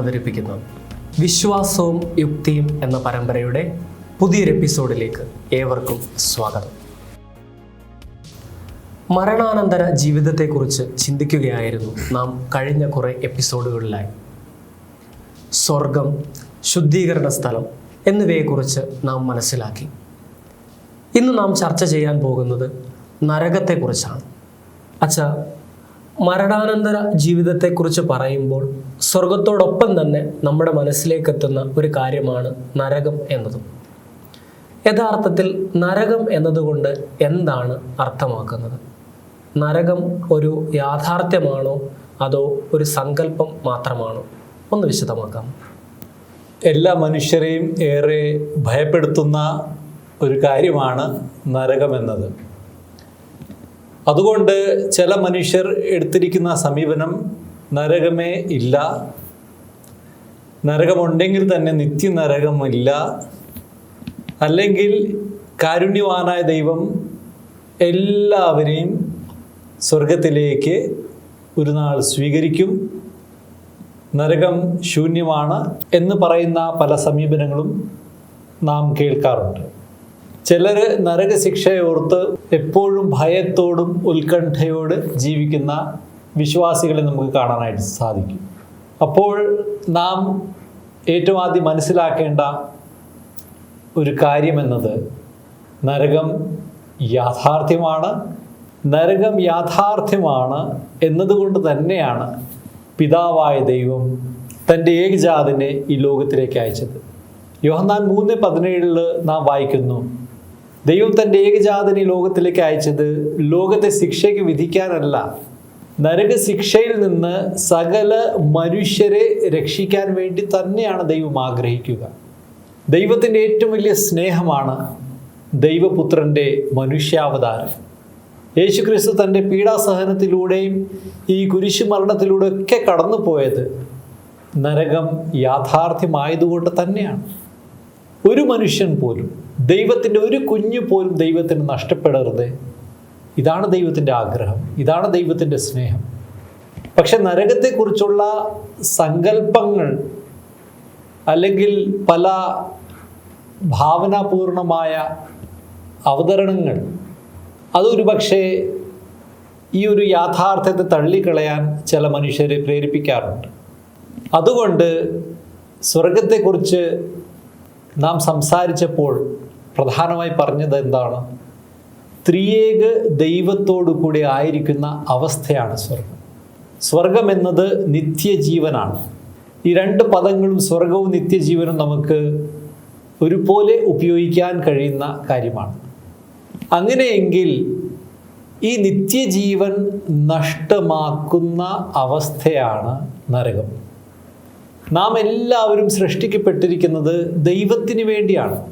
Malankara Catholic T V അവതരിപ്പിക്കുന്ന. വിശ്വാസവും യുക്തിയും എന്ന പരമ്പരയുടെ പുതിയൊരു എപ്പിസോഡിലേക്ക് ഏവർക്കും സ്വാഗതം. മരണാനന്തര ജീവിതത്തെക്കുറിച്ച് ചിന്തിക്കുകയായിരുന്നു നാം കഴിഞ്ഞ കുറേ എപ്പിസോഡുകളിലായി. സ്വർഗം ശുദ്ധീകരണ സ്ഥലം എന്നിവയെക്കുറിച്ച് നാം മനസ്സിലാക്കി. ഇന്ന് നാം ചർച്ച ചെയ്യാൻ പോകുന്നത് നരകത്തെക്കുറിച്ചാണ്. അച്ഛ മരണാനന്തര ജീവിതത്തെക്കുറിച്ച് പറയുമ്പോൾ സ്വർഗത്തോടൊപ്പം തന്നെ നമ്മുടെ മനസ്സിലേക്കെത്തുന്ന ഒരു കാര്യമാണ് നരകം എന്നതും. യഥാർത്ഥത്തിൽ നരകം എന്നതുകൊണ്ട് എന്താണ് അർത്ഥമാക്കുന്നത്? നരകം ഒരു യാഥാർത്ഥ്യമാണോ? അതോ ഒരു സങ്കല്പം മാത്രമാണോ? ഒന്ന് വിശദമാക്കാം. എല്ലാ മനുഷ്യരെയും ഏറെ ഭയപ്പെടുത്തുന്ന ഒരു കാര്യമാണ് നരകമെന്നത് അതുകൊണ്ട് ചില മനുഷ്യർ എടുത്തിരിക്കുന്ന സമീപനം നരകമേ ഇല്ല. നരകമുണ്ടെങ്കിൽ തന്നെ നിത്യ നരകമില്ല അല്ലെങ്കിൽ കാരുണ്യവാനായ ദൈവം എല്ലാവരെയും സ്വർഗത്തിലേക്ക് ഒരു നാൾ സ്വീകരിക്കും. നരകം ശൂന്യമാണ് എന്ന് പറയുന്ന പല സമീപനങ്ങളും നാം കേൾക്കാറുണ്ട്. ചിലർ നരകശിക്ഷയോർത്ത് എപ്പോഴും ഭയത്തോടും ഉത്കണ്ഠയോട് ജീവിക്കുന്ന വിശ്വാസികളെ നമുക്ക് കാണാനായിട്ട് സാധിക്കും. അപ്പോൾ നാം ഏറ്റവും ആദ്യം മനസ്സിലാക്കേണ്ട ഒരു കാര്യമെന്നത് നരകം യാഥാർത്ഥ്യമാണ്. നരകം യാഥാർത്ഥ്യമാണ് എന്നതുകൊണ്ട് തന്നെയാണ് പിതാവായ ദൈവം തന്റെ ഏകജാതിനെ ഈ ലോകത്തിലേക്ക് അയച്ചത്. യോഹന്നാൻ മൂന്ന് പതിനേഴിൽ നാം വായിക്കുന്നു ദൈവം തന്റെ ഏകജാതനെ ലോകത്തിലേക്ക് അയച്ചത് ലോകത്തെ ശിക്ഷയ്ക്ക് വിധിക്കാനല്ല. നരക ശിക്ഷയിൽ നിന്ന് സകല മനുഷ്യരെ രക്ഷിക്കാൻ വേണ്ടി തന്നെയാണ് ദൈവം ആഗ്രഹിക്കുക. ദൈവത്തിന്റെ ഏറ്റവും വലിയ സ്നേഹമാണ് ദൈവപുത്രന്റെ മനുഷ്യാവതാരം. യേശുക്രിസ്തു തന്റെ പീഡാസഹനത്തിലൂടെയും ഈ കുരിശുമരണത്തിലൂടെ ഒക്കെ കടന്നു പോയത് നരകം യാഥാർത്ഥ്യമായതുകൊണ്ട് തന്നെയാണ്. ഒരു മനുഷ്യൻ പോലും ദൈവത്തിന്റെ ഒരു കുഞ്ഞു പോലും ദൈവത്തിന് നഷ്ടപ്പെടരുത്. ഇതാണ് ദൈവത്തിന്റെ ആഗ്രഹം. ഇതാണ് ദൈവത്തിന്റെ സ്നേഹം. പക്ഷെ നരകത്തെക്കുറിച്ചുള്ള സങ്കല്പങ്ങൾ അല്ലെങ്കിൽ പല ഭാവനാപൂർണമായ അവതരണങ്ങൾ അതൊരു പക്ഷേ ഈ ഒരു യാഥാർത്ഥ്യത്തെ തള്ളിക്കളയാൻ ചില മനുഷ്യരെ പ്രേരിപ്പിക്കാറുണ്ട്. അതുകൊണ്ട് സ്വർഗത്തെക്കുറിച്ച് നാം സംസാരിച്ചപ്പോൾ പ്രധാനമായി പറഞ്ഞത് എന്താണ്? ത്രിയേക ദൈവത്തോടു കൂടി ആയിരിക്കുന്ന അവസ്ഥയാണ് സ്വർഗം. സ്വർഗം എന്നത് നിത്യജീവനാണ്. ഈ രണ്ട് പദങ്ങളും സ്വർഗവും നിത്യജീവനും നമുക്ക് ഒരുപോലെ ഉപയോഗിക്കാൻ കഴിയുന്ന കാര്യമാണ്. അങ്ങനെയെങ്കിൽ ഈ നിത്യജീവൻ നഷ്ടമാക്കുന്ന അവസ്ഥയാണ് നരകം. നാം എല്ലാവരും സൃഷ്ടിക്കപ്പെട്ടിരിക്കുന്നത് ദൈവത്തിന് വേണ്ടിയാണ്.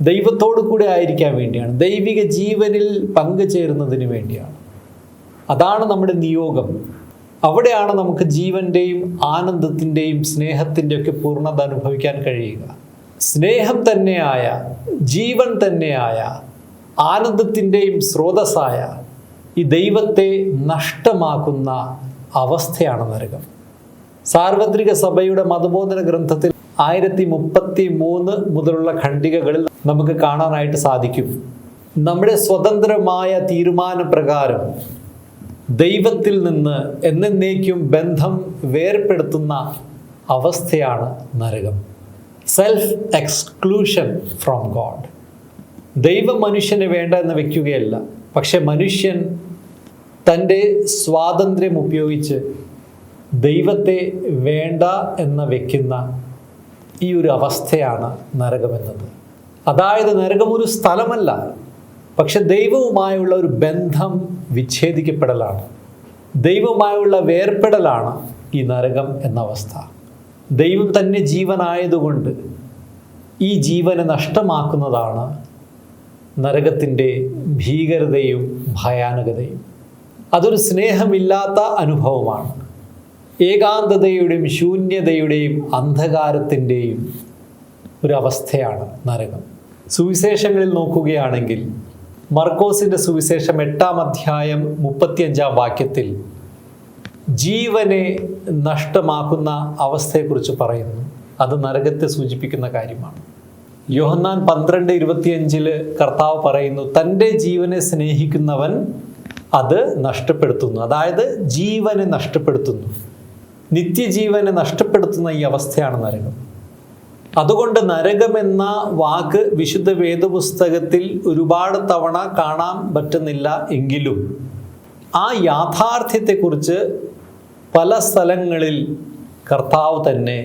ദൈവത്തോടു കൂടെ ആയിരിക്കാൻ വേണ്ടിയാണ്. ദൈവിക ജീവനിൽ പങ്കുചേരുന്നതിന് വേണ്ടിയാണ്. അതാണ് നമ്മുടെ നിയോഗം. അവിടെയാണ് നമുക്ക് ജീവന്റെയും ആനന്ദത്തിന്റെയും സ്നേഹത്തിന്റെ ഒക്കെ പൂർണത അനുഭവിക്കാൻ കഴിയുക. സ്നേഹം തന്നെയായ ജീവൻ തന്നെയായ ആനന്ദത്തിന്റെയും സ്രോതസ്സായ ഈ ദൈവത്തെ നഷ്ടമാക്കുന്ന അവസ്ഥയാണ് നരകം. സാർവത്രിക സഭയുടെ മതബോധന ഗ്രന്ഥത്തിൽ ആയിരത്തി മുപ്പത്തി മൂന്ന് മുതലുള്ള ഖണ്ഡികകളിൽ നമുക്ക് കാണാനായിട്ട് സാധിക്കും. നമ്മുടെ സ്വതന്ത്രമായ തീരുമാനപ്രകാരം ദൈവത്തിൽ നിന്ന് എന്നേക്കും ബന്ധം വേർപ്പെടുത്തുന്ന അവസ്ഥയാണ് നരകം. സെൽഫ് എക്സ്ക്ലൂഷൻ ഫ്രോം ഗോഡ് ദൈവം മനുഷ്യന് വേണ്ട എന്ന് വയ്ക്കുകയല്ല പക്ഷെ മനുഷ്യൻ തന്റെ സ്വാതന്ത്ര്യം ഉപയോഗിച്ച് ദൈവത്തെ വേണ്ട എന്ന് വെക്കുന്ന ഈ ഒരു അവസ്ഥയാണ് നരകമെന്നത് അതായത് നരകം ഒരു സ്ഥലമല്ല പക്ഷെ ദൈവവുമായുള്ള ഒരു ബന്ധം വിച്ഛേദിക്കപ്പെടലാണ്. ദൈവവുമായുള്ള വേർപെടലാണ് ഈ നരകം എന്ന അവസ്ഥ. ദൈവം തന്നെ ജീവനായതുകൊണ്ട് ഈ ജീവനെ നഷ്ടമാക്കുന്നതാണ് നരകത്തിന്റെ ഭീകരതയും ഭയാനകതയും. അതൊരു സ്നേഹമില്ലാത്ത അനുഭവമാണ്. ഏകാന്തതയുടെയും ശൂന്യതയുടെയും അന്ധകാരത്തിന്റെയും ഒരവസ്ഥയാണ് നരകം. സുവിശേഷങ്ങളിൽ നോക്കുകയാണെങ്കിൽ മർക്കോസിന്റെ സുവിശേഷം എട്ടാം അധ്യായം മുപ്പത്തിയഞ്ചാം വാക്യത്തിൽ ജീവനെ നഷ്ടമാക്കുന്ന അവസ്ഥയെക്കുറിച്ച് പറയുന്നു. അത് നരകത്തെ സൂചിപ്പിക്കുന്ന കാര്യമാണ്. യോഹന്നാൻ പന്ത്രണ്ട് ഇരുപത്തിയഞ്ചിൽ കർത്താവ് പറയുന്നു തന്റെ ജീവനെ സ്നേഹിക്കുന്നവൻ അത് നഷ്ടപ്പെടുത്തുന്നു. അതായത് ജീവനെ നഷ്ടപ്പെടുത്തുന്നു. നിത്യജീവനെ നഷ്ടപ്പെടുത്തുന്ന ഈ അവസ്ഥയാണ് നരകം അതുകൊണ്ട് നരകമെന്ന വാക്ക് വിശുദ്ധ വേദപുസ്തകത്തിൽ ഒരുപാട് തവണ കാണാൻ പറ്റുന്നില്ല എങ്കിലും ആ യാഥാർത്ഥ്യത്തെക്കുറിച്ച് പല സ്ഥലങ്ങളിൽ കർത്താവ് തന്നെ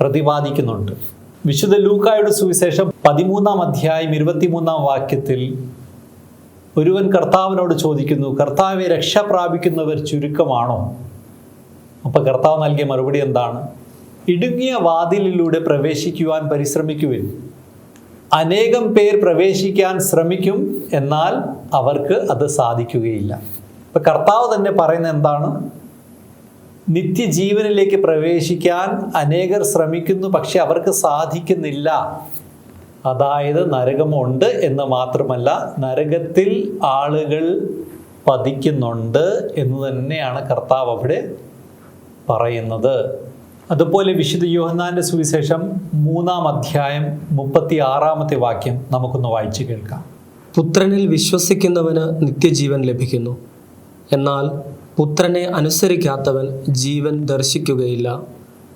പ്രതിപാദിക്കുന്നുണ്ട്. വിശുദ്ധ ലൂക്കായുടെ സുവിശേഷം പതിമൂന്നാം അധ്യായം ഇരുപത്തിമൂന്നാം വാക്യത്തിൽ ഒരുവൻ കർത്താവിനോട് ചോദിക്കുന്നു കർത്താവെ രക്ഷ പ്രാപിക്കുന്നവർ ചുരുക്കമാണോ? അപ്പൊ കർത്താവ് നൽകിയ മറുപടി എന്താണ്? ഇടുങ്ങിയ വാതിലിലൂടെ പ്രവേശിക്കുവാൻ പരിശ്രമിക്കുവിൻ. അനേകം പേർ പ്രവേശിക്കാൻ ശ്രമിക്കും എന്നാൽ അവർക്ക് അത് സാധിക്കുകയില്ല. ഇപ്പൊ കർത്താവ് തന്നെ പറയുന്ന എന്താണ്? നിത്യജീവനിലേക്ക് പ്രവേശിക്കാൻ അനേകർ ശ്രമിക്കുന്നു പക്ഷെ അവർക്ക് സാധിക്കുന്നില്ല. അതായത് നരകമുണ്ട് എന്ന് മാത്രമല്ല നരകത്തിൽ ആളുകൾ പതിക്കുന്നുണ്ട് എന്ന് തന്നെയാണ് കർത്താവ് അവിടെ പറയുന്നത്. അതുപോലെ വിശുദ്ധ യോഹന്നാന്റെ സുവിശേഷം മൂന്നാം അധ്യായം മുപ്പത്തി ആറാമത്തെ വാക്യം നമുക്കൊന്ന് വായിച്ചു കേൾക്കാം. പുത്രനിൽ വിശ്വസിക്കുന്നവന് നിത്യജീവൻ ലഭിക്കുന്നു. എന്നാൽ പുത്രനെ അനുസരിക്കാത്തവൻ ജീവൻ ദർശിക്കുകയില്ല.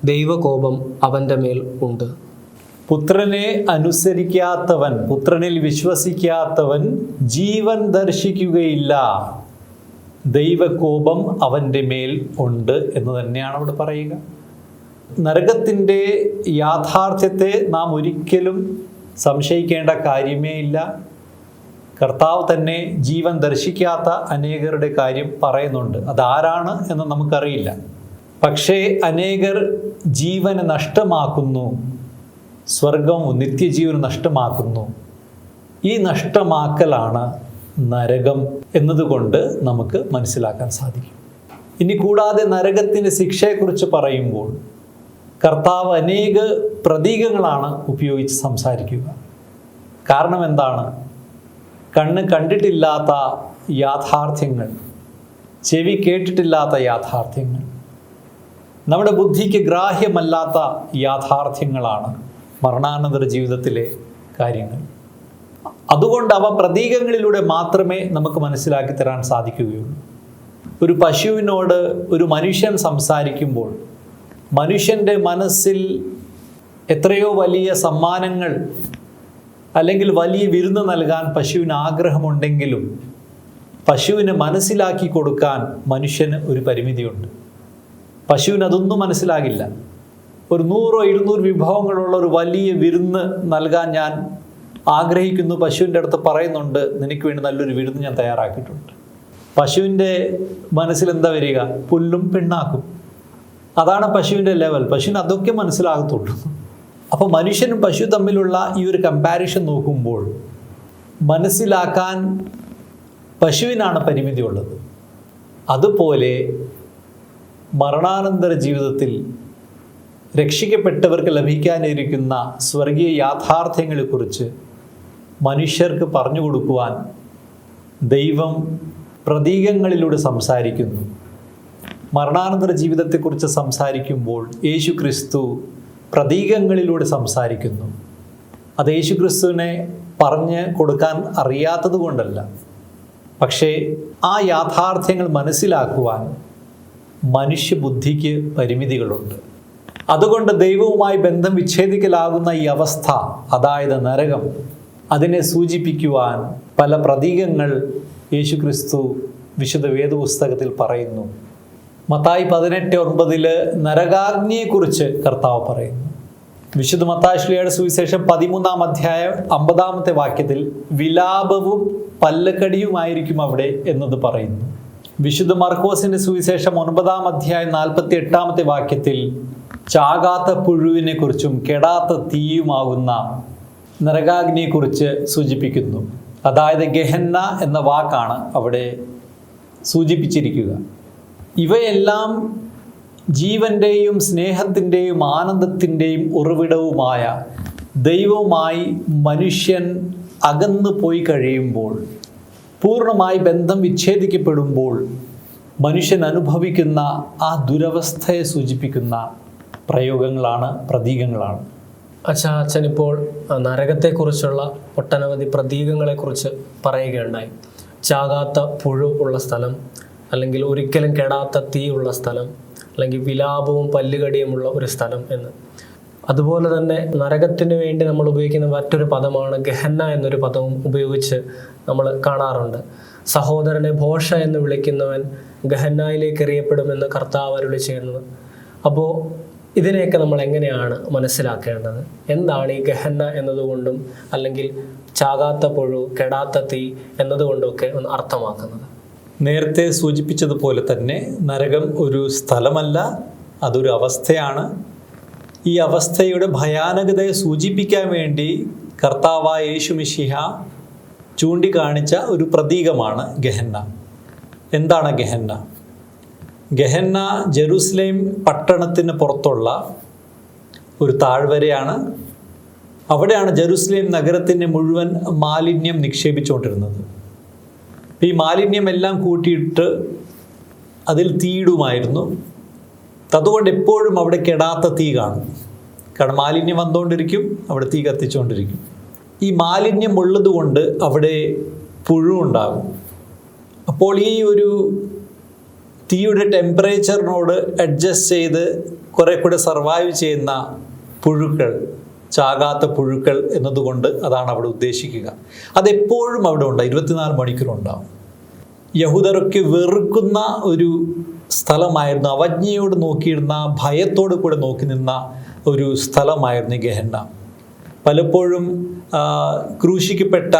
ദൈവകോപം അവന്റെ മേൽ ഉണ്ട്. പുത്രനെ അനുസരിക്കാത്തവൻ പുത്രനിൽ വിശ്വസിക്കാത്തവൻ ജീവൻ ദർശിക്കുകയില്ല. ദൈവകോപം അവന്റെ മേൽ ഉണ്ട് എന്ന് തന്നെയാണ് അവിടെ പറയുക. നരകത്തിന്റെ യാഥാർത്ഥ്യത്തെ നാം ഒരിക്കലും സംശയിക്കേണ്ട കാര്യമേ ഇല്ല. കർത്താവ് തന്നെ ജീവൻ ദർശിക്കാത്ത അനേകരുടെ കാര്യം പറയുന്നുണ്ട്. അതാരാണ് എന്ന് നമുക്കറിയില്ല. പക്ഷേ അനേകർ ജീവന് നഷ്ടമാക്കുന്നു. സ്വർഗവും നിത്യജീവൻ നഷ്ടമാക്കുന്നു. ഈ നഷ്ടമാക്കലാണ് നരകം എന്നതുകൊണ്ട് നമുക്ക് മനസ്സിലാക്കാൻ സാധിക്കും. ഇനി കൂടാതെ നരകത്തിന്റെ ശിക്ഷയെക്കുറിച്ച് പറയുമ്പോൾ കർത്താവ് അനേക പ്രതീകങ്ങളാണ് ഉപയോഗിച്ച് സംസാരിക്കുക. കാരണം എന്താണ്? കണ്ണ് കണ്ടിട്ടില്ലാത്ത യാഥാർത്ഥ്യങ്ങൾ ചെവി കേട്ടിട്ടില്ലാത്ത യാഥാർത്ഥ്യങ്ങൾ നമ്മുടെ ബുദ്ധിക്ക് ഗ്രാഹ്യമല്ലാത്ത യാഥാർത്ഥ്യങ്ങളാണ് മരണാനന്തര ജീവിതത്തിലെ കാര്യങ്ങൾ. അതുകൊണ്ട് അവ പ്രതീകങ്ങളിലൂടെ മാത്രമേ നമുക്ക് മനസ്സിലാക്കി തരാൻ സാധിക്കുകയുള്ളൂ. ഒരു പശുവിനോട് ഒരു മനുഷ്യൻ സംസാരിക്കുമ്പോൾ മനുഷ്യന്റെ മനസ്സിൽ എത്രയോ വലിയ സമ്മാനങ്ങൾ അല്ലെങ്കിൽ വലിയ വിരുന്ന് നൽകാൻ പശുവിന് ആഗ്രഹമുണ്ടെങ്കിലും പശുവിനെ മനസ്സിലാക്കി കൊടുക്കാൻ മനുഷ്യന് ഒരു പരിമിതിയുണ്ട്. പശുവിന് അതൊന്നും മനസ്സിലാകില്ല. ഒരു നൂറോ ഇരുന്നൂറ് വിഭവങ്ങളുള്ള ഒരു വലിയ വിരുന്ന് നൽകാൻ ഞാൻ ആഗ്രഹിക്കുന്നു പശുവിന്റെ അടുത്ത് പറയുന്നുണ്ട് നിനക്ക് വേണ്ടി നല്ലൊരു വിരുന്ന് ഞാൻ തയ്യാറാക്കിയിട്ടുണ്ട്. പശുവിന്റെ മനസ്സിൽ എന്താ വരിക? പുല്ലും പിണ്ണാക്കും. അതാണ് പശുവിന്റെ ലെവൽ പശുവിന് അതൊക്കെ മനസ്സിലാകത്തുള്ളൂ. അപ്പോൾ മനുഷ്യനും പശു തമ്മിലുള്ള ഈ ഒരു കമ്പാരിഷൻ നോക്കുമ്പോൾ മനസ്സിലാക്കാൻ പശുവിനാണ് പരിമിതി ഉള്ളത്. അതുപോലെ മരണാനന്തര ജീവിതത്തിൽ രക്ഷിക്കപ്പെട്ടവർക്ക് ലഭിക്കാനിരിക്കുന്ന സ്വർഗീയ യാഥാർത്ഥ്യങ്ങളെക്കുറിച്ച് മനുഷ്യർക്ക് പറഞ്ഞു കൊടുക്കുവാൻ ദൈവം പ്രതീകങ്ങളിലൂടെ സംസാരിക്കുന്നു. മരണാനന്തര ജീവിതത്തെക്കുറിച്ച് സംസാരിക്കുമ്പോൾ യേശു ക്രിസ്തു പ്രതീകങ്ങളിലൂടെ സംസാരിക്കുന്നു. അത് യേശു ക്രിസ്തുവിനെ പറഞ്ഞ് കൊടുക്കാൻ അറിയാത്തത് കൊണ്ടല്ല. പക്ഷേ ആ യാഥാർത്ഥ്യങ്ങൾ മനസ്സിലാക്കുവാൻ മനുഷ്യബുദ്ധിക്ക് പരിമിതികളുണ്ട്. അതുകൊണ്ട് ദൈവവുമായി ബന്ധം വിച്ഛേദിക്കലാകുന്ന ഈ അവസ്ഥ അതായത് നരകം അതിനെ സൂചിപ്പിക്കുവാൻ പല പ്രതീകങ്ങൾ യേശുക്രിസ്തു വിശുദ്ധ വേദപുസ്തകത്തിൽ പറയുന്നു. മത്തായി പതിനെട്ട് ഒൻപതിൽ നരകാഗ്നിയെക്കുറിച്ച് കർത്താവ് പറയുന്നു. വിശുദ്ധ മത്താശ്ലിയുടെ സുവിശേഷം പതിമൂന്നാം അധ്യായം അമ്പതാമത്തെ വാക്യത്തിൽ വിലാപവും പല്ലക്കടിയുമായിരിക്കും അവിടെ എന്നത് പറയുന്നു. വിശുദ്ധ മർക്കോസിന്റെ സുവിശേഷം ഒൻപതാം അധ്യായം നാൽപ്പത്തി എട്ടാമത്തെ വാക്യത്തിൽ ചാകാത്ത പുഴുവിനെ കുറിച്ചും കെടാത്ത തീയുമാകുന്ന നരകാഗ്നിയെക്കുറിച്ച് സൂചിപ്പിക്കുന്നു. അതായത് ഗഹന്ന എന്ന വാക്കാണ് അവിടെ സൂചിപ്പിച്ചിരിക്കുക. ഇവയെല്ലാം ജീവന്റെയും സ്നേഹത്തിന്റെയും ആനന്ദത്തിന്റെയും ഉറവിടവുമായ ദൈവവുമായി മനുഷ്യൻ അകന്നു പോയി കഴിയുമ്പോൾ പൂർണമായി ബന്ധം വിച്ഛേദിക്കപ്പെടുമ്പോൾ മനുഷ്യൻ അനുഭവിക്കുന്ന ആ ദുരവസ്ഥയെ സൂചിപ്പിക്കുന്ന പ്രയോഗങ്ങളാണ് പ്രതീകങ്ങളാണ്. അച്ഛാ അച്ഛൻ ഇപ്പോൾ നരകത്തെക്കുറിച്ചുള്ള ഒട്ടനവധി പ്രതീകങ്ങളെക്കുറിച്ച് പറയുകയുണ്ടായി. ചാകാത്ത പുഴു ഉള്ള സ്ഥലം അല്ലെങ്കിൽ ഒരിക്കലും കെടാത്ത തീ ഉള്ള സ്ഥലം അല്ലെങ്കിൽ വിലാപവും പല്ലുകടിയുമുള്ള ഒരു സ്ഥലം എന്ന്. അതുപോലെ തന്നെ നരകത്തിന് വേണ്ടി നമ്മൾ ഉപയോഗിക്കുന്ന മറ്റൊരു പദമാണ് ഗഹന്ന എന്നൊരു പദവും ഉപയോഗിച്ച് നമ്മൾ കാണാറുണ്ട്. സഹോദരനെ ഭോഷ എന്ന് വിളിക്കുന്നവൻ ഗഹന്നയിലേക്ക് എറിയപ്പെടുമെന്ന് കർത്താവ് ചെയ്യുന്നത് അപ്പോൾ ഇതിനെയൊക്കെ നമ്മൾ എങ്ങനെയാണ് മനസ്സിലാക്കേണ്ടത്? എന്താണ് ഈ ഗഹന്ന എന്നതുകൊണ്ടും അല്ലെങ്കിൽ ചാകാത്ത പുഴു കെടാത്ത തീ എന്നതുകൊണ്ടൊക്കെ ഒന്ന് അർത്ഥമാക്കുന്നത്. നേരത്തെ സൂചിപ്പിച്ചതുപോലെ തന്നെ നരകം ഒരു സ്ഥലമല്ല അതൊരു അവസ്ഥയാണ്. ഈ അവസ്ഥയുടെ ഭയാനകതയെ സൂചിപ്പിക്കാൻ വേണ്ടി കർത്താവായ യേശു മിഷിഹ ചൂണ്ടിക്കാണിച്ച ഒരു പ്രതീകമാണ് ഗഹന്ന എന്താണ് ഗഹന്ന ഗഹന്ന ജെറുസലേം പട്ടണത്തിന് പുറത്തുള്ള ഒരു താഴ്വരയാണ്. അവിടെയാണ് ജെറുസലേം നഗരത്തിന്റെ മുഴുവൻ മാലിന്യം നിക്ഷേപിച്ചുകൊണ്ടിരുന്നത്. ഈ മാലിന്യമെല്ലാം കൂട്ടിയിട്ട് അതിൽ തീയിടുമായിരുന്നു. അതുകൊണ്ട് എപ്പോഴും അവിടെ കെടാത്ത തീ കാണും. കാരണം മാലിന്യം വന്നുകൊണ്ടിരിക്കും അവിടെ തീ കത്തിച്ചുകൊണ്ടിരിക്കും. ഈ മാലിന്യം ഉള്ളതുകൊണ്ട് അവിടെ പുഴു ഉണ്ടാകും. അപ്പോൾ ഈ ഒരു തീയുടെ ടെമ്പറേച്ചറിനോട് അഡ്ജസ്റ്റ് ചെയ്ത് കുറെ കൂടെ സർവൈവ് ചെയ്യുന്ന പുഴുക്കൾ ചാകാത്ത പുഴുക്കൾ എന്നതുകൊണ്ട് അതാണ് അവിടെ ഉദ്ദേശിക്കുക. അതെപ്പോഴും അവിടെ ഉണ്ടാവും. ഇരുപത്തിനാല് മണിക്കൂർ ഉണ്ടാവും. യഹൂദരൊക്കെ വെറുക്കുന്ന ഒരു സ്ഥലമായിരുന്നു. അവജ്ഞയോട് നോക്കിയിരുന്ന ഭയത്തോട് കൂടെ നോക്കി നിന്ന ഒരു സ്ഥലമായിരുന്നു ഗഹന പലപ്പോഴും ക്രൂശിക്കപ്പെട്ട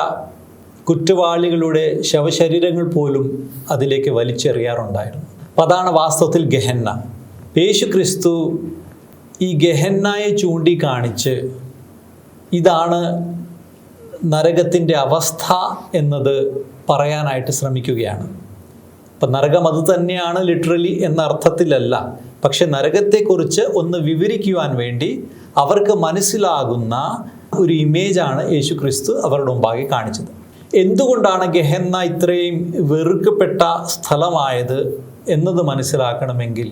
കുറ്റവാളികളുടെ ശവശരീരങ്ങൾ പോലും അതിലേക്ക് വലിച്ചെറിയാറുണ്ടായിരുന്നു. അതാണ് വാസ്തവത്തിൽ ഗഹന്ന. യേശു ക്രിസ്തു ഈ ഗഹന്നയെ ചൂണ്ടിക്കാണിച്ച് ഇതാണ് നരകത്തിന്റെ അവസ്ഥ എന്നത് പറയാനായിട്ട് ശ്രമിക്കുകയാണ്. അപ്പം നരകം അത് തന്നെയാണ് ലിറ്ററലി എന്ന അർത്ഥത്തിലല്ല. പക്ഷെ നരകത്തെക്കുറിച്ച് ഒന്ന് വിവരിക്കുവാൻ വേണ്ടി അവർക്ക് മനസ്സിലാകുന്ന ഒരു ഇമേജാണ് യേശു ക്രിസ്തു അവരുടെ മുമ്പാകെ കാണിച്ചത്. എന്തുകൊണ്ടാണ് ഗഹന്ന ഇത്രയും വെറുക്കപ്പെട്ട സ്ഥലമായത്? എന്നത് മനസ്സിലാക്കണമെങ്കിൽ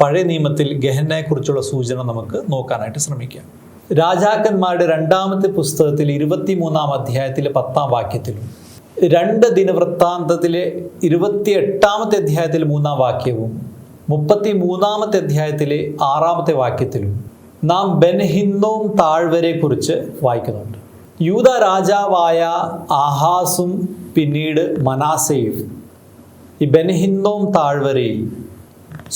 പഴയ നിയമത്തിൽ ഗഹനയെക്കുറിച്ചുള്ള സൂചന നമുക്ക് നോക്കാനായിട്ട് ശ്രമിക്കാം. രാജാക്കന്മാരുടെ രണ്ടാമത്തെ പുസ്തകത്തിൽ ഇരുപത്തിമൂന്നാം അധ്യായത്തിലെ പത്താം വാക്യത്തിലും രണ്ട് ദിനവൃത്താന്തത്തിലെ ഇരുപത്തി എട്ടാമത്തെ അധ്യായത്തിലെ മൂന്നാം വാക്യവും മുപ്പത്തി മൂന്നാമത്തെ അധ്യായത്തിലെ ആറാമത്തെ വാക്യത്തിലും നാം ബെൻഹിന്നോം താഴ്വരയെക്കുറിച്ച് വായിക്കുന്നുണ്ട്. യൂത രാജാവായ ആഹാസും പിന്നീട് മനാസയും ഈ ബെനഹിന്നോം താഴ്വരയിൽ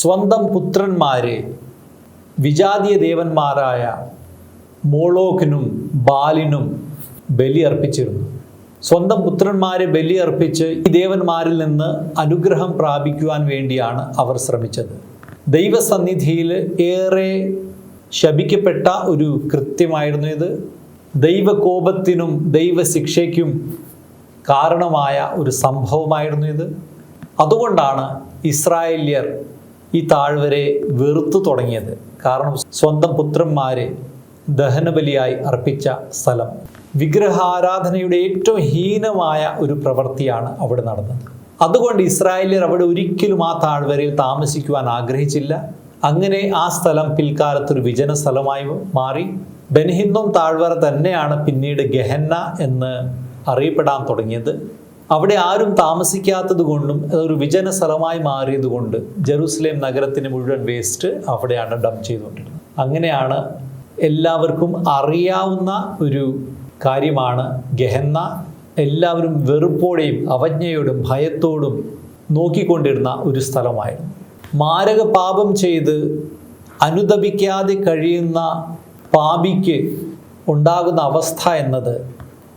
സ്വന്തം പുത്രന്മാരെ വിജാതീയ ദേവന്മാരായ മോളോക്കിനും ബാലിനും ബലിയർപ്പിച്ചിരുന്നു. സ്വന്തം പുത്രന്മാരെ ബലിയർപ്പിച്ച് ഈ ദേവന്മാരിൽ നിന്ന് അനുഗ്രഹം പ്രാപിക്കുവാൻ വേണ്ടിയാണ് അവർ ശ്രമിച്ചത്. ദൈവസന്നിധിയിൽ ഏറെ ശപിക്കപ്പെട്ട ഒരു കൃത്യമായിരുന്നു ഇത്. ദൈവകോപത്തിനും ദൈവശിക്ഷയ്ക്കും കാരണമായ ഒരു സംഭവമായിരുന്നു ഇത്. അതുകൊണ്ടാണ് ഇസ്രായേല്യർ ഈ താഴ്വരെ വെറുത്തു തുടങ്ങിയത്. കാരണം സ്വന്തം പുത്രന്മാരെ ദഹനബലിയായി അർപ്പിച്ച സ്ഥലം. വിഗ്രഹാരാധനയുടെ ഏറ്റവും ഹീനമായ ഒരു പ്രവൃത്തിയാണ് അവിടെ നടന്നത്. അതുകൊണ്ട് ഇസ്രായേലിയർ അവിടെ ഒരിക്കലും ആ താഴ്വരയിൽ താമസിക്കുവാൻ ആഗ്രഹിച്ചില്ല. അങ്ങനെ ആ സ്ഥലം പിൽക്കാലത്ത് ഒരു വിജന സ്ഥലമായി മാറി. ബെൻഹിന്ദും താഴ്വര തന്നെയാണ് പിന്നീട് ഗഹന്ന എന്ന് അറിയപ്പെടാൻ തുടങ്ങിയത്. അവിടെ ആരും താമസിക്കാത്തത് കൊണ്ടും അതൊരു വിജന സ്ഥലമായി മാറിയതുകൊണ്ട് ജെറൂസലേം നഗരത്തിന് മുഴുവൻ വേസ്റ്റ് അവിടെയാണ് ഡംപ് ചെയ്തുകൊണ്ടിരുന്നത്. അങ്ങനെയാണ് എല്ലാവർക്കും അറിയാവുന്ന ഒരു കാര്യമാണ് ഗഹന്ന. എല്ലാവരും വെറുപ്പോടെയും അവജ്ഞയോടും ഭയത്തോടും നോക്കിക്കൊണ്ടിരുന്ന ഒരു സ്ഥലമായിരുന്നു. മാരക പാപം ചെയ്ത് അനുദപിക്കാതെ കഴിയുന്ന പാപിക്ക് ഉണ്ടാകുന്ന അവസ്ഥ എന്നത്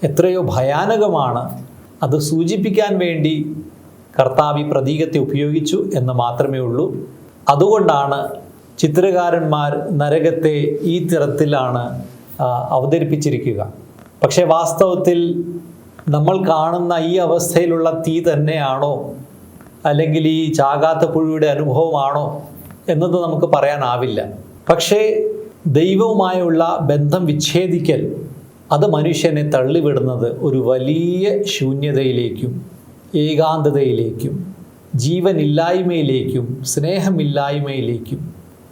എത്രയോ ഭയാനകമാണ്. അത് സൂചിപ്പിക്കാൻ വേണ്ടി കർത്താവ് ഈ പ്രതീകത്തെ ഉപയോഗിച്ചു എന്ന് മാത്രമേ ഉള്ളൂ. അതുകൊണ്ടാണ് ചിത്രകാരന്മാർ നരകത്തെ ഈ തരത്തിലാണ് അവതരിപ്പിച്ചിരിക്കുക. പക്ഷേ വാസ്തവത്തിൽ നമ്മൾ കാണുന്ന ഈ അവസ്ഥയിലുള്ള തീ തന്നെയാണോ? അല്ലെങ്കിൽ ഈ ചാകാത്ത പുഴുയുടെ അനുഭവമാണോ? എന്നത് നമുക്ക് പറയാനാവില്ല. പക്ഷേ ദൈവവുമായുള്ള ബന്ധം വിച്ഛേദിക്കൽ അത് മനുഷ്യനെ തള്ളിവിടുന്നത് ഒരു വലിയ ശൂന്യതയിലേക്കും ഏകാന്തതയിലേക്കും ജീവനില്ലായ്മയിലേക്കും സ്നേഹമില്ലായ്മയിലേക്കും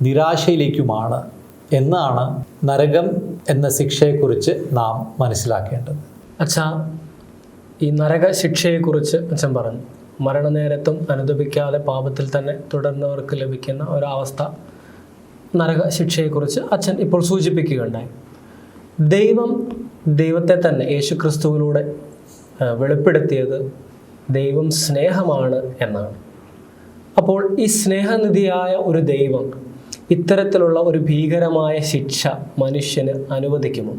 നിരാശയിലേക്കുമാണ് എന്നാണ് നരകം എന്ന ശിക്ഷയെക്കുറിച്ച് നാം മനസ്സിലാക്കേണ്ടത്. അച്ഛാ ഈ നരക ശിക്ഷയെക്കുറിച്ച് അച്ഛൻ പറഞ്ഞു. മരണനേരത്തും അനുദപിക്കാതെ പാപത്തിൽ തന്നെ തുടർന്നവർക്ക് ലഭിക്കുന്ന ഒരവസ്ഥ നരക ശിക്ഷയെക്കുറിച്ച് അച്ഛൻ ഇപ്പോൾ സൂചിപ്പിക്കുകയുണ്ടായി. ദൈവം ദൈവത്തെ തന്നെ യേശു ക്രിസ്തുവിലൂടെ വെളിപ്പെടുത്തിയത് ദൈവം സ്നേഹമാണ് എന്നാണ്. അപ്പോൾ ഈ സ്നേഹനിധിയായ ഒരു ദൈവം ഇത്തരത്തിലുള്ള ഒരു ഭീകരമായ ശിക്ഷ മനുഷ്യന് അനുവദിക്കുമോ?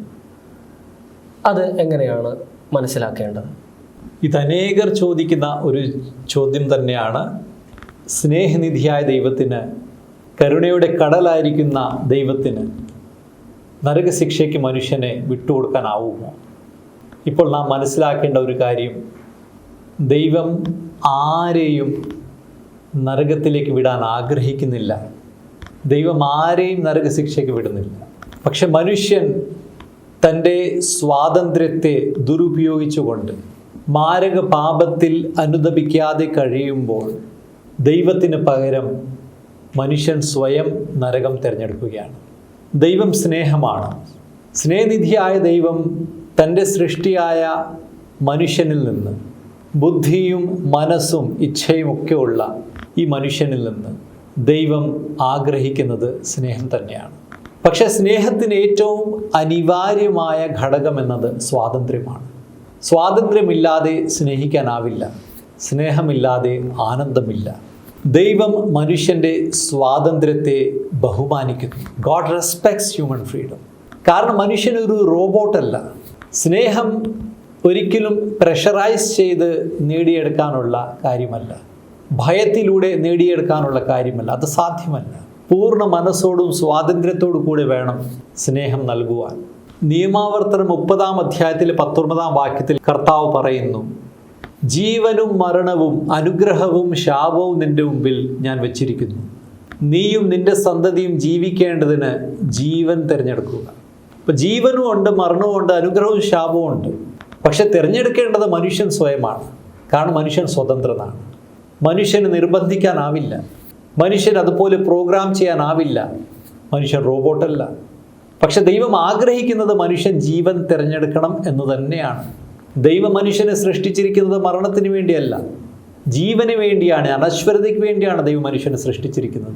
അത് എങ്ങനെയാണ് മനസ്സിലാക്കേണ്ടത്? ഇതനേകർ ചോദിക്കുന്ന ഒരു ചോദ്യം തന്നെയാണ്. സ്നേഹനിധിയായ ദൈവത്തിന് കരുണയുടെ കടലായിരിക്കുന്ന ദൈവത്തിന് നരകശിക്ഷയ്ക്ക് മനുഷ്യനെ വിട്ടുകൊടുക്കാനാവുമോ? ഇപ്പോൾ നാം മനസ്സിലാക്കേണ്ട ഒരു കാര്യം ദൈവം ആരെയും നരകത്തിലേക്ക് വിടാൻ ആഗ്രഹിക്കുന്നില്ല. ദൈവം ആരെയും നരകശിക്ഷയ്ക്ക് വിടുന്നില്ല. പക്ഷെ മനുഷ്യൻ തന്റെ സ്വാതന്ത്ര്യത്തെ ദുരുപയോഗിച്ചുകൊണ്ട് മാരക പാപത്തിൽ അനുദപിക്കാതെ കഴിയുമ്പോൾ ദൈവത്തിന് പകരം മനുഷ്യൻ സ്വയം നരകം തിരഞ്ഞെടുക്കുകയാണ്. ദൈവം സ്നേഹമാണ്. സ്നേഹനിധിയായ ദൈവം തന്റെ സൃഷ്ടിയായ മനുഷ്യനിൽ നിന്ന് ബുദ്ധിയും മനസ്സും ഇച്ഛയും ഒക്കെ ഉള്ള ഈ മനുഷ്യനിൽ നിന്ന് ദൈവം ആഗ്രഹിക്കുന്നത് സ്നേഹം തന്നെയാണ്. പക്ഷെ സ്നേഹത്തിന് ഏറ്റവും അനിവാര്യമായ ഘടകം എന്നത് സ്വാതന്ത്ര്യമാണ്. സ്വാതന്ത്ര്യമില്ലാതെ സ്നേഹിക്കാനാവില്ല. സ്നേഹമില്ലാതെ ആനന്ദമില്ല. ദൈവം മനുഷ്യന്റെ സ്വാതന്ത്ര്യത്തെ ബഹുമാനിക്കുന്നു. ഗോഡ് റെസ്പെക്ട്സ് ഹ്യൂമൻ ഫ്രീഡം കാരണം മനുഷ്യൻ ഒരു റോബോട്ടല്ല സ്നേഹം ഒരിക്കലും പ്രഷറൈസ് ചെയ്ത് നേടിയെടുക്കാനുള്ള കാര്യമല്ല. ഭയത്തിലൂടെ നേടിയെടുക്കാനുള്ള കാര്യമല്ല. അത് സാധ്യമല്ല. പൂർണ മനസ്സോടും സ്വാതന്ത്ര്യത്തോടു കൂടി വേണം സ്നേഹം നൽകുവാൻ. നിയമാവർത്തനം മുപ്പതാം അധ്യായത്തിൽ പത്തൊമ്പതാം വാക്യത്തിൽ കർത്താവ് പറയുന്നു ജീവനും മരണവും അനുഗ്രഹവും ശാപവും നിന്റെ മുമ്പിൽ ഞാൻ വച്ചിരിക്കുന്നു. നീയും നിന്റെ സന്തതിയും ജീവിക്കേണ്ടതിന് ജീവൻ തിരഞ്ഞെടുക്കുക. ഇപ്പം ജീവനും ഉണ്ട് മരണവും ഉണ്ട് അനുഗ്രഹവും ശാപവും ഉണ്ട്. പക്ഷെ തിരഞ്ഞെടുക്കേണ്ടത് മനുഷ്യൻ സ്വയമാണ്. കാരണം മനുഷ്യൻ സ്വതന്ത്രനാണ്. മനുഷ്യന് നിർബന്ധിക്കാനാവില്ല. മനുഷ്യൻ അതുപോലെ പ്രോഗ്രാം ചെയ്യാനാവില്ല. മനുഷ്യൻ റോബോട്ടല്ല പക്ഷെ ദൈവം ആഗ്രഹിക്കുന്നത് മനുഷ്യൻ ജീവൻ തിരഞ്ഞെടുക്കണം എന്ന് തന്നെയാണ്. ദൈവം മനുഷ്യനെ സൃഷ്ടിച്ചിരിക്കുന്നത് മരണത്തിന് വേണ്ടിയല്ല. ജീവന് വേണ്ടിയാണ് അനശ്വരതയ്ക്ക് വേണ്ടിയാണ് ദൈവം മനുഷ്യനെ സൃഷ്ടിച്ചിരിക്കുന്നത്.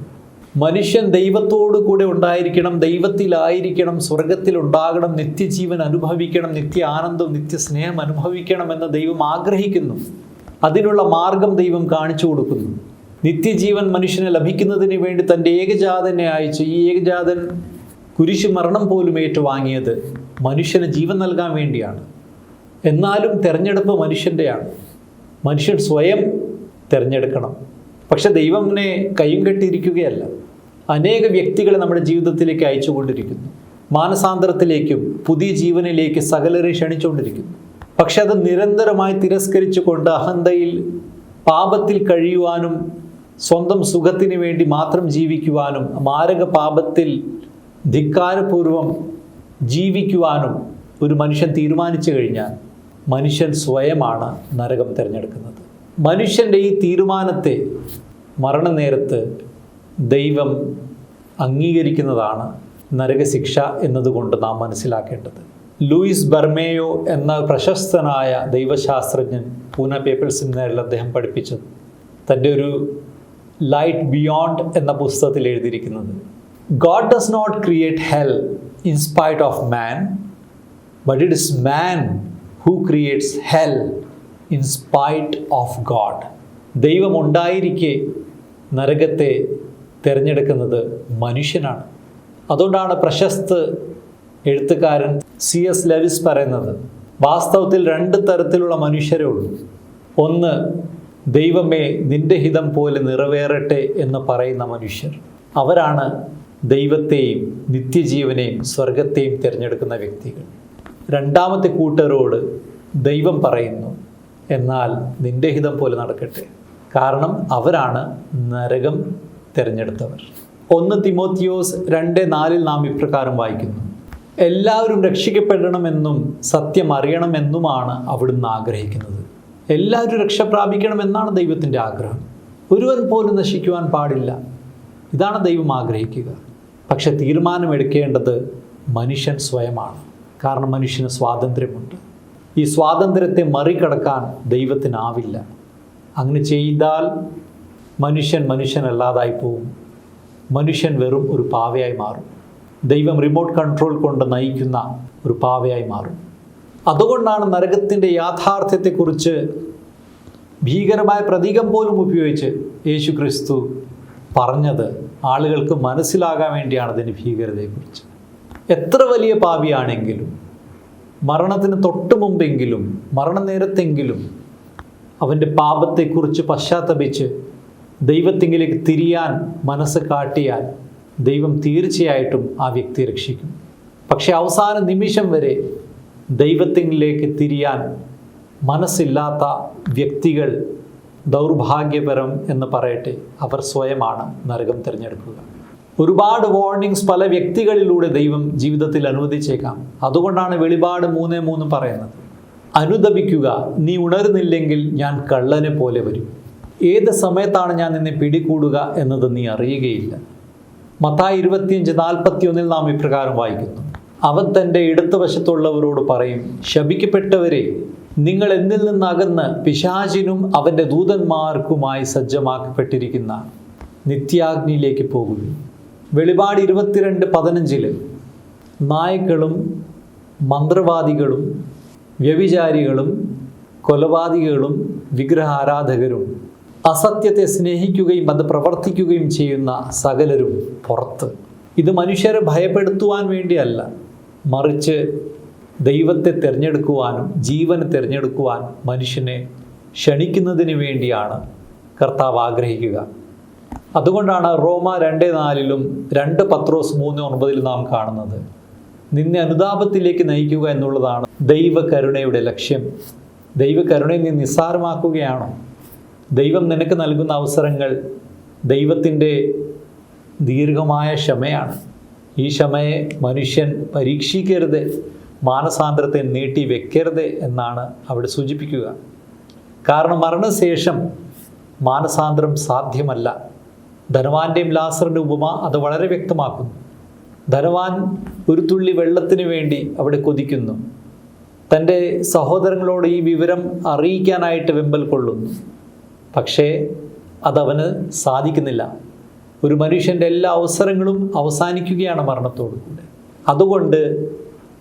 മനുഷ്യൻ ദൈവത്തോടു കൂടെ ഉണ്ടായിരിക്കണം ദൈവത്തിലായിരിക്കണം സ്വർഗത്തിൽ ഉണ്ടാകണം നിത്യജീവൻ അനുഭവിക്കണം നിത്യ ആനന്ദം നിത്യസ്നേഹം അനുഭവിക്കണം എന്ന് ദൈവം ആഗ്രഹിക്കുന്നു. അതിനുള്ള മാർഗം ദൈവം കാണിച്ചു കൊടുക്കുന്നു. നിത്യജീവൻ മനുഷ്യനെ ലഭിക്കുന്നതിന് വേണ്ടി തന്റെ ഏകജാതനെ അയച്ചു ഈ ഏകജാതൻ കുരിശു മരണം പോലും ഏറ്റുവാങ്ങിയത് മനുഷ്യന് ജീവൻ നൽകാൻ വേണ്ടിയാണ്. എന്നാലും തിരഞ്ഞെടുപ്പ് മനുഷ്യന്റെയാണ്. മനുഷ്യൻ സ്വയം തിരഞ്ഞെടുക്കണം. പക്ഷെ ദൈവത്തിനെ കൈയും കെട്ടിയിരിക്കുകയല്ല. അനേക വ്യക്തികളെ നമ്മുടെ ജീവിതത്തിലേക്ക് അയച്ചുകൊണ്ടിരിക്കുന്നു. മാനസാന്തരത്തിലേക്കും പുതിയ ജീവനിലേക്ക് സകലരെ ക്ഷണിച്ചുകൊണ്ടിരിക്കുന്നു. പക്ഷെ അത് നിരന്തരമായി തിരസ്കരിച്ചുകൊണ്ട് അഹന്തയിൽ പാപത്തിൽ കഴിയുവാനും സ്വന്തം സുഖത്തിന് വേണ്ടി മാത്രം ജീവിക്കുവാനും മാരക പാപത്തിൽ ധിക്കാരപൂർവം ജീവിക്കുവാനും ഒരു മനുഷ്യൻ തീരുമാനിച്ചു കഴിഞ്ഞാൽ മനുഷ്യൻ സ്വയമാണ് നരകം തിരഞ്ഞെടുക്കുന്നത്. മനുഷ്യന്റെ ഈ തീരുമാനത്തെ മരണനേരത്ത് ദൈവം അംഗീകരിക്കുന്നതാണ് നരകശിക്ഷ എന്നതുകൊണ്ട് നാം മനസ്സിലാക്കേണ്ടത്. ലൂയിസ് ബർമേയോ എന്ന പ്രശസ്തനായ ദൈവശാസ്ത്രജ്ഞൻ പൂന പേപ്പിൾ സെമിനാറിൽ അദ്ദേഹം പഠിപ്പിച്ചത്. തന്റെ ഒരു ലൈറ്റ് ബിയോണ്ട് എന്ന പുസ്തകത്തിൽ എഴുതിയിരിക്കുന്നത് God does not create hell in spite of man but it is man who creates hell in spite of God ദൈവം ഉണ്ടായിരിക്കെ നരകത്തെ തിരഞ്ഞെടുക്കുന്നത് മനുഷ്യനാണ്. അതുകൊണ്ടാണ് പ്രശസ്ത എഴുത്തുകാരൻ സി എസ് ലെവിസ് പറയുന്നത് വാസ്തവത്തിൽ രണ്ട് തരത്തിലുള്ള മനുഷ്യരേ ഉള്ളൂ. ഒന്ന് ദൈവമേ നിന്റെ ഹിതം പോലെ നിറവേറട്ടെ എന്ന് പറയുന്ന മനുഷ്യർ. അവരാണ് ദൈവത്തെയും നിത്യജീവനെയും സ്വർഗത്തെയും തിരഞ്ഞെടുക്കുന്ന വ്യക്തികൾ. രണ്ടാമത്തെ കൂട്ടരോട് ദൈവം പറയുന്നു എന്നാൽ നിന്റെ ഹിതം പോലെ നടക്കട്ടെ. കാരണം അവരാണ് നരകം തിരഞ്ഞെടുത്തവർ. ഒന്ന് തിമോത്തിയോസ് രണ്ട് നാലിൽ നാം ഇപ്രകാരം വായിക്കുന്നു. എല്ലാവരും രക്ഷിക്കപ്പെടണമെന്നും സത്യം അറിയണമെന്നുമാണ് അവിടുന്ന് ആഗ്രഹിക്കുന്നത്. എല്ലാവരും രക്ഷ പ്രാപിക്കണമെന്നാണ് ദൈവത്തിന്റെ ആഗ്രഹം. ഒരുവൻ പോലും നശിക്കുവാൻ പാടില്ല. ഇതാണ് ദൈവം ആഗ്രഹിക്കുക. പക്ഷെ തീരുമാനമെടുക്കേണ്ടത് മനുഷ്യൻ സ്വയമാണ്. കാരണം മനുഷ്യന് സ്വാതന്ത്ര്യമുണ്ട്. ഈ സ്വാതന്ത്ര്യത്തെ മറികടക്കാൻ ദൈവത്തിനാവില്ല അങ്ങനെ ചെയ്താൽ മനുഷ്യൻ മനുഷ്യനല്ലാതായി പോവും. മനുഷ്യൻ വെറും ഒരു പാവയായി മാറും. ദൈവം റിമോട്ട് കൺട്രോൾ കൊണ്ട് നയിക്കുന്ന ഒരു പാവയായി മാറും. അതുകൊണ്ടാണ് നരകത്തിന്റെ യാഥാർത്ഥ്യത്തെക്കുറിച്ച് ഭീകരമായ പ്രതീകം പോലും ഉപയോഗിച്ച് യേശു ക്രിസ്തു പറഞ്ഞത്. ആളുകൾക്ക് മനസ്സിലാകാൻ വേണ്ടിയാണ് അതിന് ഭീകരതയെക്കുറിച്ച്. എത്ര വലിയ പാപിയാണെങ്കിലും മരണത്തിന് തൊട്ടു മുമ്പെങ്കിലും മരണനേരത്തെങ്കിലും അവന്റെ പാപത്തെക്കുറിച്ച് പശ്ചാത്തപിച്ച് ദൈവത്തിങ്കിലേക്ക് തിരിയാൻ മനസ്സ് കാട്ടിയാൽ ദൈവം തീർച്ചയായിട്ടും ആ വ്യക്തിയെ രക്ഷിക്കും. പക്ഷെ അവസാന നിമിഷം വരെ ദൈവത്തിങ്കിലേക്ക് തിരിയാൻ മനസ്സില്ലാത്ത വ്യക്തികൾ ദൗർഭാഗ്യപരം എന്ന് പറയട്ടെ അവർ സ്വയമാണ് നരകം തിരഞ്ഞെടുക്കുക. ഒരുപാട് വാർണിങ്സ് പല വ്യക്തികളിലൂടെ ദൈവം ജീവിതത്തിൽ അനുവദിച്ചേക്കാം. അതുകൊണ്ടാണ് വെളിപാട് മൂന്നേ മൂന്ന് പറയുന്നത്. അനുദപിക്കുക നീ ഉണരുന്നില്ലെങ്കിൽ ഞാൻ കള്ളനെ പോലെ വരും. ഏത് സമയത്താണ് ഞാൻ നിന്നെ പിടികൂടുക എന്നത് നീ അറിയുകയില്ല. മത്തായി ഇരുപത്തിയഞ്ച് നാൽപ്പത്തിയൊന്നിൽ നാം ഇപ്രകാരം വായിക്കുന്നു. അവൻ തന്റെ ഇടതുവശത്തുള്ളവരോട് പറയും ശപിക്കപ്പെട്ടവരെ നിങ്ങൾ എന്നിൽ നിന്നകന്ന് പിശാചിനും അവന്റെ ദൂതന്മാർക്കുമായി സജ്ജമാക്കപ്പെട്ടിരിക്കുന്ന നിത്യാഗ്നിയിലേക്ക് പോകുന്നു വെളിപാട് ഇരുപത്തിരണ്ട് പതിനഞ്ചിൽ നായ്ക്കളും മന്ത്രവാദികളും വ്യഭിചാരികളും കൊലപാതകികളും വിഗ്രഹാരാധകരും അസത്യത്തെ സ്നേഹിക്കുകയും അത് പ്രവർത്തിക്കുകയും ചെയ്യുന്ന സകലരും പുറത്ത്. ഇത് മനുഷ്യരെ ഭയപ്പെടുത്തുവാൻ വേണ്ടിയല്ല. മറിച്ച് ദൈവത്തെ തിരഞ്ഞെടുക്കുവാനും ജീവനെ തിരഞ്ഞെടുക്കുവാൻ മനുഷ്യനെ ക്ഷണിക്കുന്നതിന് വേണ്ടിയാണ് കർത്താവ് ആഗ്രഹിക്കുക. അതുകൊണ്ടാണ് റോമ രണ്ട് നാലിലും രണ്ട് പത്രോസ് മൂന്ന് ഒൻപതിലും നാം കാണുന്നത്. നിന്നെ അനുതാപത്തിലേക്ക് നയിക്കുക എന്നുള്ളതാണ് ദൈവകരുണയുടെ ലക്ഷ്യം. ദൈവകരുണയെ നീ നിസ്സാരമാക്കുകയാണോ? ദൈവം നിനക്ക് നൽകുന്ന അവസരങ്ങൾ ദൈവത്തിന്റെ ദീർഘമായ ക്ഷമയാണ്. ഈ ക്ഷമയെ മനുഷ്യൻ പരീക്ഷിക്കരുത് മാനസാന്തരത്തെ നീട്ടി വെക്കരുത് എന്നാണ് അവിടെ സൂചിപ്പിക്കുക. കാരണം മരണശേഷം മാനസാന്തരം സാധ്യമല്ല. ധനവാന്റെയും ലാസറിന്റെ ഉപമ അത് വളരെ വ്യക്തമാക്കുന്നു. ധനവാൻ ഒരു തുള്ളി വെള്ളത്തിന് വേണ്ടി അവിടെ കൊതിക്കുന്നു. തന്റെ സഹോദരങ്ങളോട് ഈ വിവരം അറിയിക്കാനായിട്ട് വെമ്പൽ കൊള്ളുന്നു. പക്ഷേ അതവന് സാധിക്കുന്നില്ല. ഒരു മനുഷ്യന്റെ എല്ലാ അവസരങ്ങളും അവസാനിക്കുകയാണ് മരണത്തോടു കൂടെ. അതുകൊണ്ട്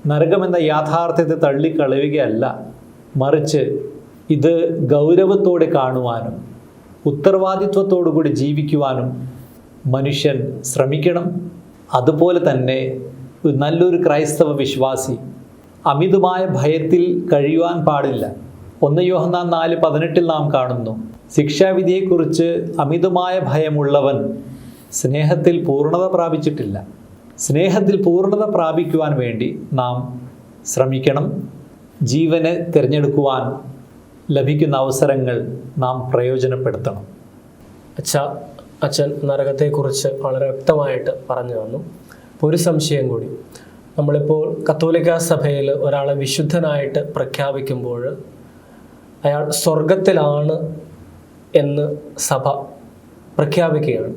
നരകമെന്ന യാഥാർത്ഥ്യത്തെ തള്ളിക്കളയുകയല്ല മറിച്ച് ഇത് ഗൗരവത്തോടെ കാണുവാനും ഉത്തരവാദിത്വത്തോടു കൂടി ജീവിക്കുവാനും മനുഷ്യൻ ശ്രമിക്കണം. അതുപോലെ തന്നെ നല്ലൊരു ക്രൈസ്തവ വിശ്വാസി അമിതമായ ഭയത്തിൽ കഴിയുവാൻ പാടില്ല. ഒന്ന് യോഹന്നാൻ നാല് പതിനെട്ടിൽ നാം കാണുന്നു ശിക്ഷാവിധിയെക്കുറിച്ച് അമിതമായ ഭയമുള്ളവൻ സ്നേഹത്തിൽ പൂർണത പ്രാപിച്ചിട്ടില്ല. സ്നേഹത്തിൽ പൂർണത പ്രാപിക്കുവാൻ വേണ്ടി നാം ശ്രമിക്കണം. ജീവനെ തിരഞ്ഞെടുക്കുവാൻ ലഭിക്കുന്ന അവസരങ്ങൾ നാം പ്രയോജനപ്പെടുത്തണം. അച്ഛ അച്ഛൻ നരകത്തെക്കുറിച്ച് വളരെ വ്യക്തമായിട്ട് പറഞ്ഞു തന്നു. ഒരു സംശയം കൂടി. നമ്മളിപ്പോൾ കത്തോലിക്ക സഭയിൽ ഒരാളെ വിശുദ്ധനായിട്ട് പ്രഖ്യാപിക്കുമ്പോൾ അയാൾ സ്വർഗത്തിലാണ് എന്ന് സഭ പ്രഖ്യാപിക്കുകയാണ്.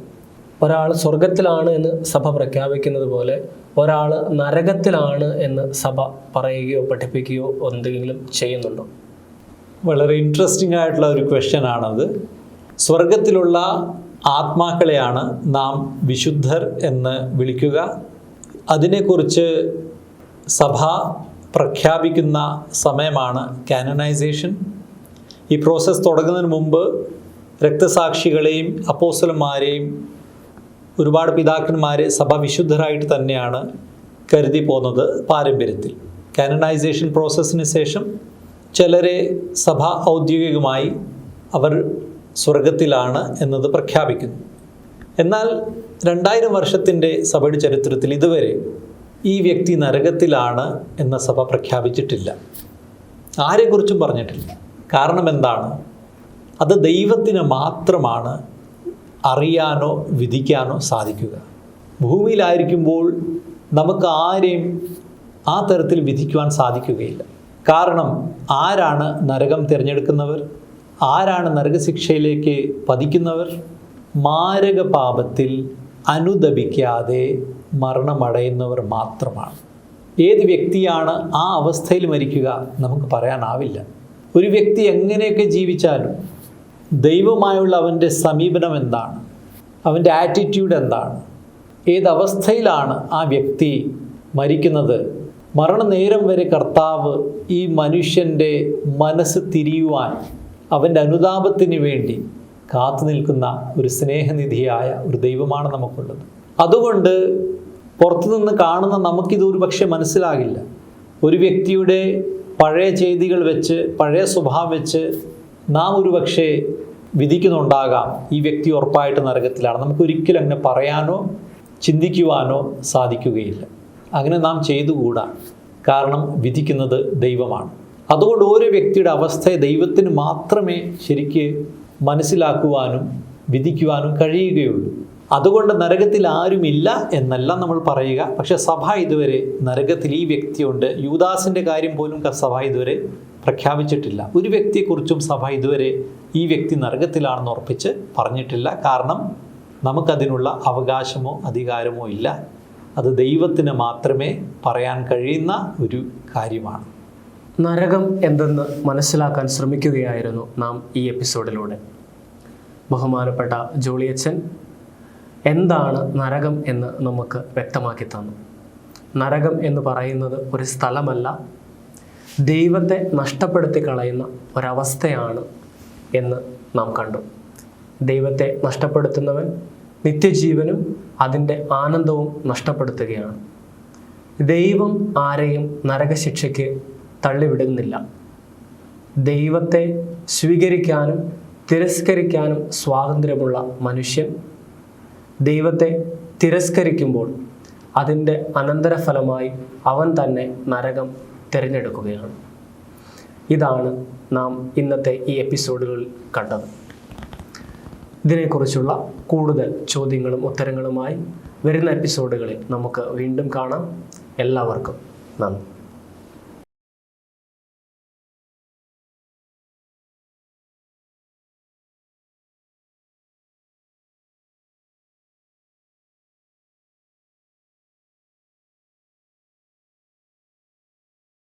ഒരാൾ സ്വർഗത്തിലാണ് എന്ന് സഭ പ്രഖ്യാപിക്കുന്നത് പോലെ ഒരാൾ നരകത്തിലാണ് എന്ന് സഭ പറയുകയോ പഠിപ്പിക്കുകയോ എന്തെങ്കിലും ചെയ്യുന്നുണ്ടോ? വളരെ ഇൻട്രസ്റ്റിംഗ് ആയിട്ടുള്ള ഒരു ക്വസ്റ്റ്യൻ ആണത്. സ്വർഗത്തിലുള്ള ആത്മാക്കളെയാണ് നാം വിശുദ്ധർ എന്ന് വിളിക്കുക. അതിനെക്കുറിച്ച് സഭ പ്രഖ്യാപിക്കുന്ന സമയമാണ് കാനനൈസേഷൻ ഈ പ്രോസസ്സ് തുടങ്ങുന്നതിന് മുമ്പ് രക്തസാക്ഷികളെയും അപ്പോസലന്മാരെയും ഒരുപാട് പിതാക്കന്മാരെ സഭ വിശുദ്ധരായിട്ട് തന്നെയാണ് കരുതി പോകുന്നത് പാരമ്പര്യത്തിൽ. കാനനൈസേഷൻ പ്രോസസ്സിന് ശേഷം ചിലരെ സഭ ഔദ്യോഗികമായി അവർ സ്വർഗത്തിലാണ് എന്നത് പ്രഖ്യാപിക്കുന്നു. എന്നാൽ രണ്ടായിരം വർഷത്തിന്റെ സഭയുടെ ചരിത്രത്തിൽ ഇതുവരെ ഈ വ്യക്തി നരകത്തിലാണ് എന്ന സഭ പ്രഖ്യാപിച്ചിട്ടില്ല. ആരെക്കുറിച്ചും പറഞ്ഞിട്ടില്ല. കാരണം എന്താണ്? അത് ദൈവത്തിന് മാത്രമാണ് അറിയാനോ വിധിക്കാനോ സാധിക്കുക. ഭൂമിയിലായിരിക്കുമ്പോൾ നമുക്ക് ആരെയും ആ തരത്തിൽ വിധിക്കുവാൻ സാധിക്കുകയില്ല. കാരണം ആരാണ് നരകം തിരഞ്ഞെടുക്കുന്നവർ? ആരാണ് നരകശിക്ഷയിലേക്ക് പതിക്കുന്നവർ? മാരക പാപത്തിൽ അനുദപിക്കാതെ മരണമടയുന്നവർ മാത്രമാണ്. ഏത് വ്യക്തിയാണ് ആ അവസ്ഥയിൽ മരിക്കുക നമുക്ക് പറയാനാവില്ല. ഒരു വ്യക്തി എങ്ങനെയൊക്കെ ജീവിച്ചാലും ദൈവമായുള്ള അവന്റെ സമീപനം എന്താണ്? അവന്റെ ആറ്റിറ്റ്യൂഡ് എന്താണ്? ഏതവസ്ഥയിലാണ് ആ വ്യക്തി മരിക്കുന്നത്? മരണനേരം വരെ കർത്താവ് ഈ മനുഷ്യന്റെ മനസ്സ് തിരിയുവാൻ അവന്റെ അനുതാപത്തിന് വേണ്ടി കാത്തു നിൽക്കുന്ന ഒരു സ്നേഹനിധിയായ ഒരു ദൈവമാണ് നമുക്കുള്ളത്. അതുകൊണ്ട് പുറത്തുനിന്ന് കാണുന്ന നമുക്കിതൊരു പക്ഷെ മനസ്സിലാകില്ല. ഒരു വ്യക്തിയുടെ പഴയ ചെയ്തികൾ വെച്ച് പഴയ സ്വഭാവം വെച്ച് നാം ഒരു പക്ഷേ വിധിക്കുന്നുണ്ടാകാം ഈ വ്യക്തി ഉറപ്പായിട്ട് നരകത്തിലാണ്. നമുക്കൊരിക്കലും അങ്ങനെ പറയാനോ ചിന്തിക്കുവാനോ സാധിക്കുകയില്ല. അങ്ങനെ നാം ചെയ്തുകൂടാ. കാരണം വിധിക്കുന്നത് ദൈവമാണ്. അതുകൊണ്ട് ഓരോ വ്യക്തിയുടെ അവസ്ഥയെ ദൈവത്തിന് മാത്രമേ ശരിക്ക് മനസ്സിലാക്കുവാനും വിധിക്കുവാനും കഴിയുകയുള്ളൂ. അതുകൊണ്ട് നരകത്തിൽ ആരുമില്ല എന്നല്ല നമ്മൾ പറയുക. പക്ഷെ സഭ ഇതുവരെ നരകത്തിൽ ഈ വ്യക്തിയുണ്ട്. യൂദാസിന്റെ കാര്യം പോലും സഭ ഇതുവരെ പ്രഖ്യാപിച്ചിട്ടില്ല. ഒരു വ്യക്തിയെക്കുറിച്ചും സഭ ഇതുവരെ ഈ വ്യക്തി നരകത്തിലാണെന്ന് ഉറപ്പിച്ച് പറഞ്ഞിട്ടില്ല. കാരണം നമുക്കതിനുള്ള അവകാശമോ അധികാരമോ ഇല്ല. അത് ദൈവത്തിന് മാത്രമേ പറയാൻ കഴിയുന്ന ഒരു കാര്യമാണ്. നരകം എന്തെന്ന് മനസ്സിലാക്കാൻ ശ്രമിക്കുകയായിരുന്നു നാം ഈ എപ്പിസോഡിലൂടെ. ബഹുമാനപ്പെട്ട ജോളിയച്ചൻ എന്താണ് നരകം എന്ന് നമുക്ക് വ്യക്തമാക്കി തന്നു. നരകം എന്ന് പറയുന്നത് ഒരു സ്ഥലമല്ല ദൈവത്തെ നഷ്ടപ്പെടുത്തി കളയുന്ന ഒരവസ്ഥയാണ് എന്ന് നാം കണ്ടു. ദൈവത്തെ നഷ്ടപ്പെടുത്തുന്നവൻ നിത്യജീവനും അതിന്റെ ആനന്ദവും നഷ്ടപ്പെടുത്തുകയാണ്. ദൈവം ആരെയും നരകശിക്ഷയ്ക്ക് തള്ളിവിടുന്നില്ല. ദൈവത്തെ സ്വീകരിക്കാനും തിരസ്കരിക്കാനും സ്വാതന്ത്ര്യമുള്ള മനുഷ്യൻ. ദൈവത്തെ തിരസ്കരിക്കുമ്പോൾ അതിന്റെ അനന്തരഫലമായി അവൻ തന്നെ നരകം തിരഞ്ഞെടുക്കുകയാണ്. ഇതാണ് നാം ഇന്നത്തെ ഈ എപ്പിസോഡുകളിൽ കണ്ടത്. ഇതിനെക്കുറിച്ചുള്ള കൂടുതൽ ചോദ്യങ്ങളും ഉത്തരങ്ങളുമായി വരുന്ന എപ്പിസോഡുകളിൽ നമുക്ക് വീണ്ടും കാണാം. എല്ലാവർക്കും നന്ദി.